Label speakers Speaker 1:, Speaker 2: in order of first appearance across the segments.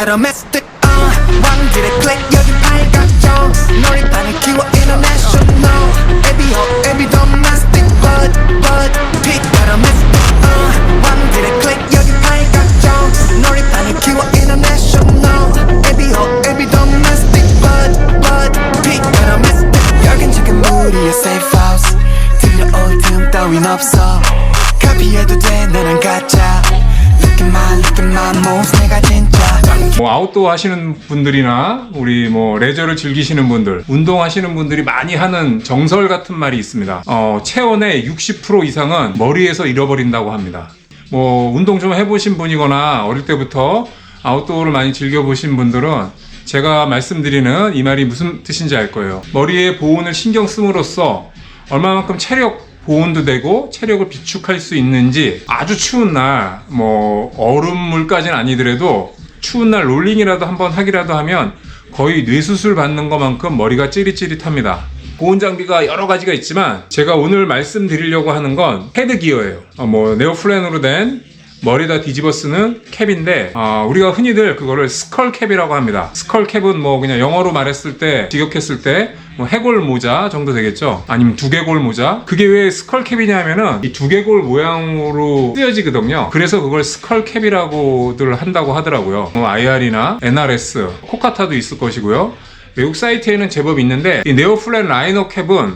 Speaker 1: 빛깔어 메스틱 uh, 왕들의 클릭 여기 팔각정 놀이판을 키워 international every hoe every domestic but but 빛깔어 메스틱 uh, 왕들의 클릭 여기 팔각정 놀이판을 키워 international every hoe every domestic but but 빛깔어 메스틱 여긴 지금 우리의 safe house 들려올 틈 따윈 없어 카피해도 돼 나는 가짜
Speaker 2: 뭐 아웃도어 하시는 분들이나 우리 뭐 레저를 즐기시는 분들, 운동하시는 분들이 많이 하는 정설 같은 말이 있습니다. 어, 체온의 60% 이상은 머리에서 잃어버린다고 합니다. 뭐 운동 좀 해보신 분이거나 어릴 때부터 아웃도어를 많이 즐겨보신 분들은 제가 말씀드리는 이 말이 무슨 뜻인지 알 거예요. 머리에 보온을 신경 씀으로써 얼마만큼 체력 보온도 되고 체력을 비축할 수 있는지 아주 추운 날 뭐 얼음물까지는 아니더라도 추운 날 롤링이라도 한번 하기라도 하면 거의 뇌수술 받는 것만큼 머리가 찌릿찌릿합니다. 보온 장비가 여러 가지가 있지만 제가 오늘 말씀드리려고 하는 건 헤드 기어예요. 어, 뭐 네오플랜으로 된 머리다 뒤집어 쓰는 캡인데 아, 우리가 흔히들 그거를 스컬 캡이라고 합니다. 스컬 캡은 뭐 그냥 영어로 말했을 때 직역했을 때 뭐 해골 모자 정도 되겠죠. 아니면 두개골 모자. 그게 왜 스컬 캡이냐면은 이 두개골 모양으로 쓰여지거든요. 그래서 그걸 스컬 캡이라고들 한다고 하더라고요. 뭐 IR이나 NRS, 코카타도 있을 것이고요. 외국 사이트에는 제법 있는데 이 네오플랜 라이너 캡은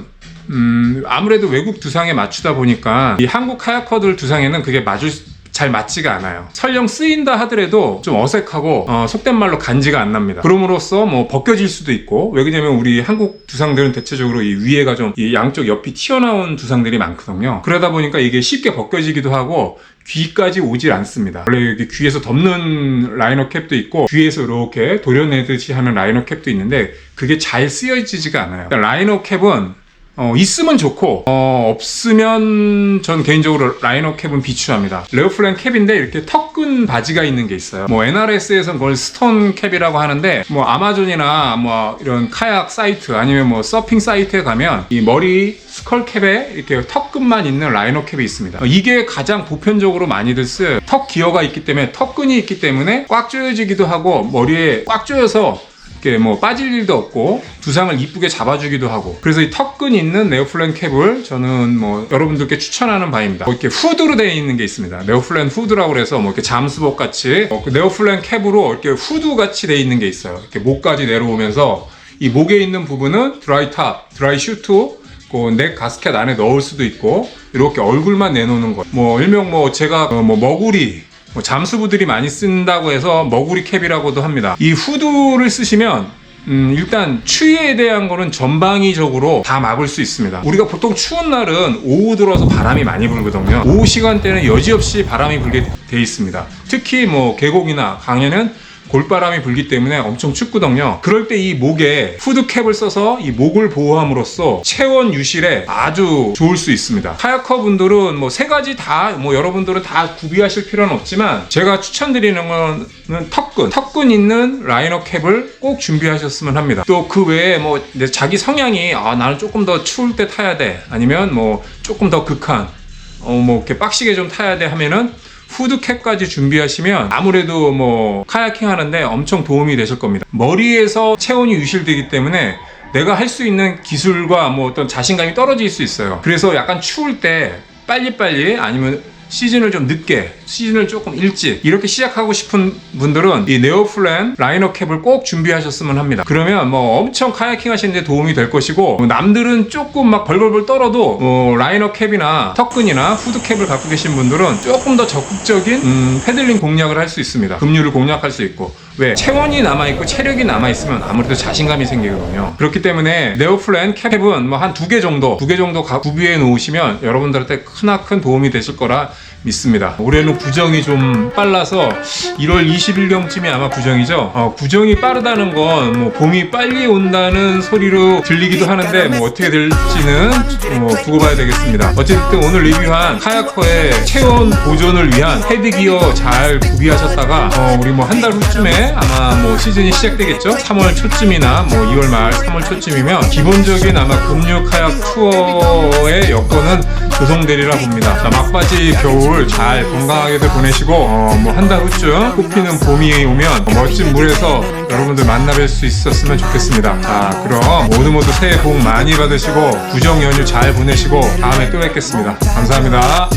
Speaker 2: 음, 아무래도 외국 두상에 맞추다 보니까 이 한국 카야커들 두상에는 그게 맞을 수- 잘 맞지가 않아요. 설령 쓰인다 하더라도 좀 어색하고 어, 속된 말로 간지가 안 납니다. 그럼으로써 뭐 벗겨질 수도 있고 왜냐면 우리 한국 두상들은 대체적으로 이 위에가 좀 이 양쪽 옆이 튀어나온 두상들이 많거든요. 그러다 보니까 이게 쉽게 벗겨지기도 하고 귀까지 오질 않습니다. 원래 여기 귀에서 덮는 라이너 캡도 있고 귀에서 이렇게 도려내듯이 하는 라이너 캡도 있는데 그게 잘 쓰여지지가 않아요. 그러니까 라이너 캡은 어, 있으면 좋고 어, 없으면 전 개인적으로 라이너 캡은 비추합니다. 레오플랜 캡인데 이렇게 턱끈 바지가 있는 게 있어요. 뭐 NRS에서는 그걸 스톤 캡이라고 하는데 뭐 아마존이나 뭐 이런 카약 사이트 아니면 뭐 서핑 사이트에 가면 이 머리 스컬 캡에 이렇게 턱끈만 있는 라이너 캡이 있습니다. 어, 이게 가장 보편적으로 많이들 쓰여요. 턱 기어가 있기 때문에 턱끈이 있기 때문에 꽉 조여지기도 하고 머리에 꽉 조여서 이렇게 뭐 빠질 일도 없고 두상을 이쁘게 잡아주기도 하고 그래서 이 턱끈 있는 네오플랜 캡을 저는 뭐 여러분들께 추천하는 바입니다. 뭐 이렇게 후드로 되어 있는 게 있습니다. 네오플랜 후드라고 그래서 뭐 이렇게 잠수복 같이 어, 그 네오플랜 캡으로 이렇게 후드 같이 되어 있는 게 있어요. 이렇게 목까지 내려오면서 이 목에 있는 부분은 드라이 탑, 드라이 슈트 그넥 가스켓 안에 넣을 수도 있고 이렇게 얼굴만 내놓는 거. 뭐 일명 뭐 제가 어, 뭐 머구리 뭐 잠수부들이 많이 쓴다고 해서 머구리 캡이라고도 합니다. 이 후드를 쓰시면 음, 일단 추위에 대한 거는 전방위적으로 다 막을 수 있습니다. 우리가 보통 추운 날은 오후 들어서 바람이 많이 불거든요. 오후 시간대는 여지없이 바람이 불게 돼 있습니다. 특히 뭐 계곡이나 강에는 골바람이 불기 때문에 엄청 춥거든요. 그럴 때 이 목에 후드캡을 써서 이 목을 보호함으로써 체온 유실에 아주 좋을 수 있습니다. 카야커 분들은 뭐 세 가지 다 뭐 여러분들은 다 구비하실 필요는 없지만 제가 추천드리는 거는 턱끈, 턱끈 있는 라이너 캡을 꼭 준비하셨으면 합니다. 또 그 외에 뭐 자기 성향이 아 나는 조금 더 추울 때 타야 돼 아니면 뭐 조금 더 극한 어 뭐 이렇게 빡시게 좀 타야 돼 하면은 후드캡까지 준비하시면 아무래도 뭐 카야킹 하는데 엄청 도움이 되실 겁니다. 머리에서 체온이 유실되기 때문에 내가 할 수 있는 기술과 뭐 어떤 자신감이 떨어질 수 있어요. 그래서 약간 추울 때 빨리빨리 아니면 시즌을 좀 늦게, 시즌을 조금 일찍 이렇게 시작하고 싶은 분들은 이 네오플랜 라이너 캡을 꼭 준비하셨으면 합니다. 그러면 뭐 엄청 카야킹 하시는데 도움이 될 것이고 뭐 남들은 조금 막 벌벌벌 떨어도 뭐 라이너 캡이나 턱끈이나 후드 캡을 갖고 계신 분들은 조금 더 적극적인 음, 패들링 공략을 할 수 있습니다. 급류를 공략할 수 있고 왜 체온이 남아 있고 체력이 남아 있으면 아무래도 자신감이 생기거든요. 그렇기 때문에 네오플랜 캡은 뭐 한 두 개 정도, 두 개 정도 가- 구비해 놓으시면 여러분들한테 크나큰 도움이 되실 거라 믿습니다. 올해는 구정이 좀 빨라서 1월 20일경쯤이 아마 구정이죠. 어, 구정이 빠르다는 건 뭐 봄이 빨리 온다는 소리로 들리기도 하는데 뭐 어떻게 될지는 뭐 두고 봐야 되겠습니다. 어쨌든 오늘 리뷰한 카야커의 체온 보존을 위한 헤드기어 잘 구비하셨다가 어, 우리 뭐 한 달 후쯤에 아마 뭐 시즌이 시작되겠죠. 3월 초쯤이나 뭐 2월 말, 3월 초쯤이면 기본적인 아마 금융 카약 투어의 여건은 조성되리라 봅니다. 자, 막바지 겨울 잘 건강하게들 보내시고 어, 뭐 한 달 후쯤 꽃피는 봄이 오면 멋진 물에서 여러분들 만나뵐 수 있었으면 좋겠습니다. 자, 그럼 모두 모두 새해 복 많이 받으시고 구정 연휴 잘 보내시고 다음에 또 뵙겠습니다. 감사합니다.